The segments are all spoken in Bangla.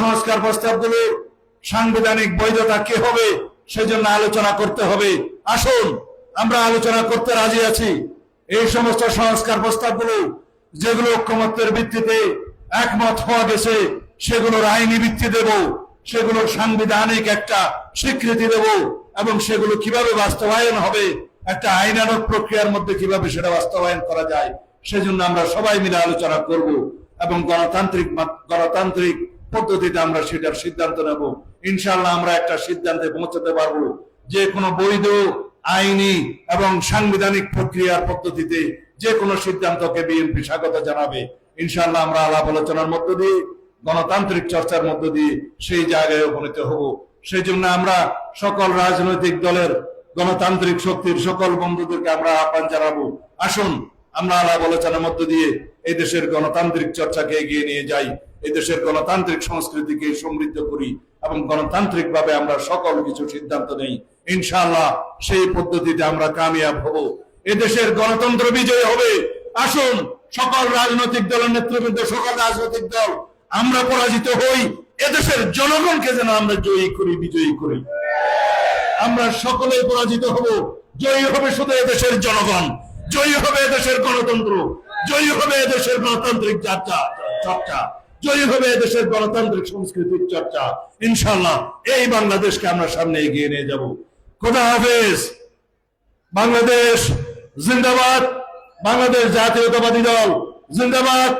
সংস্কার প্রস্তাবগুলো সাংবিধানিক বৈধতা কে হবে সেজন্য আলোচনা করতে হবে। আসুন, আমরা আলোচনা করতে রাজি আছি। এই সমস্ত সংস্কার প্রস্তাবগুলো যেগুলো ঐক্যমত্যের ভিত্তিতে একমত হওয়া গেছে, সেগুলোর আইনি ভিত্তি দেব সেগুলো সাংবিধানিক একটা স্বীকৃতি দেব এবং সেগুলো কীভাবে বাস্তবায়ন হবে, একটা আইনানক প্রক্রিয়ার মধ্যে কীভাবে সেটা বাস্তবায়ন করা যায়, সেজন্য আমরা সবাই মিলে আলোচনা করব এবং গণতান্ত্রিক গণতান্ত্রিক পদ্ধতিতে আমরা সেটার সিদ্ধান্ত নেব। ইনশাল্লাহ আমরা একটা সিদ্ধান্তে পৌঁছাতে পারব। যে কোনো বৈধ, আইনি এবং সাংবিধানিক প্রক্রিয়ার পদ্ধতিতে যে কোনো সিদ্ধান্তকে বিএনপি স্বাগত জানাবে। ইনশাল্লাহ আমরা আলাপ আলোচনার মধ্য দিয়ে, গণতান্ত্রিক চর্চার মধ্য দিয়ে সেই জায়গায় উপনীত হব। সেই জন্য আমরা সকল রাজনৈতিক দলের, গণতান্ত্রিক শক্তির সকল বন্ধুদেরকে আমরা আহ্বান জানাব। আসুন, আমরা আলাপ আলোচনার মধ্য দিয়ে এই দেশের গণতান্ত্রিক চর্চাকে এগিয়ে নিয়ে যাই। এই দেশের গণতান্ত্রিক সংস্কৃতিকে সমৃদ্ধ করি এবং গণতান্ত্রিক ভাবে আমরা সকল কিছু সিদ্ধান্ত নেই। ইনশাআল্লাহ সেই পদ্ধতিতে আমরা কামিয়াব হব। এদেশের গণতন্ত্র বিজয় হবে। আসুন, সকল রাজনৈতিক দলের নেতৃবৃন্দ, সকল রাজনৈতিক দল, আমরা পরাজিত হই। এদেশের জনগণকে যেন আমরা জয়ী করি, বিজয়ী করি। আমরা সকলে পরাজিত হব। জয়ী হবে শুধু এদেশের জনগণ। জয়ী হবে এদেশের গণতন্ত্র। জয়ী হবে এদেশের গণতান্ত্রিক যাত্রা। চর্চা। জয়ী হবে এদেশের গণতান্ত্রিক সংস্কৃতির চর্চা। ইনশাল্লাহ এই বাংলাদেশকে আমরা সামনে এগিয়ে নিয়ে যাব। খোদা হাফেজ। বাংলাদেশ জিন্দাবাদ। বাংলাদেশ জাতীয়তাবাদী দল। জিন্দাবাদ।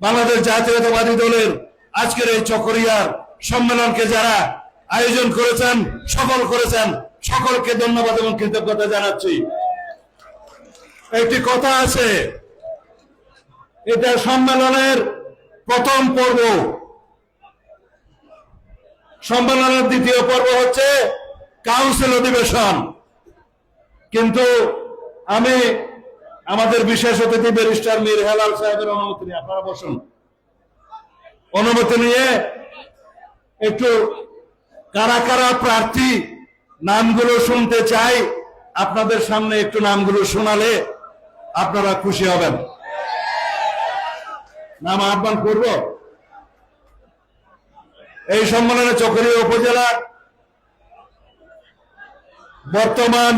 বাংলাদেশ জাতীয়তাবাদী দলের আজকের এই চকরিয়ার সম্মেলনকে যারা আয়োজন করেছেন, সফল করেছেন, সকলকে ধন্যবাদ এবং কৃতজ্ঞতা জানাচ্ছি। একটি কথা আছে। এটা সম্মেলনের প্রথম পর্ব। সম্মেলনের দ্বিতীয় পর্ব হচ্ছে কাউন্সিল অধিবেশন। কিন্তু আমি আমাদের বিশেষ অতিথি ব্যারিস্টার মীর হেলাল সাহেবের অনুমতি নিয়ে, আপনারা বসুন। অনুমতি নিয়ে একটু কারা কারা প্রার্থী নামগুলো শুনতে চাই, আপনাদের সামনে একটু নামগুলো শোনালে আপনারা খুশি হবেন। নাম আহ্বান করব। এই সম্মেলনে চকরিয়া উপজেলার বর্তমান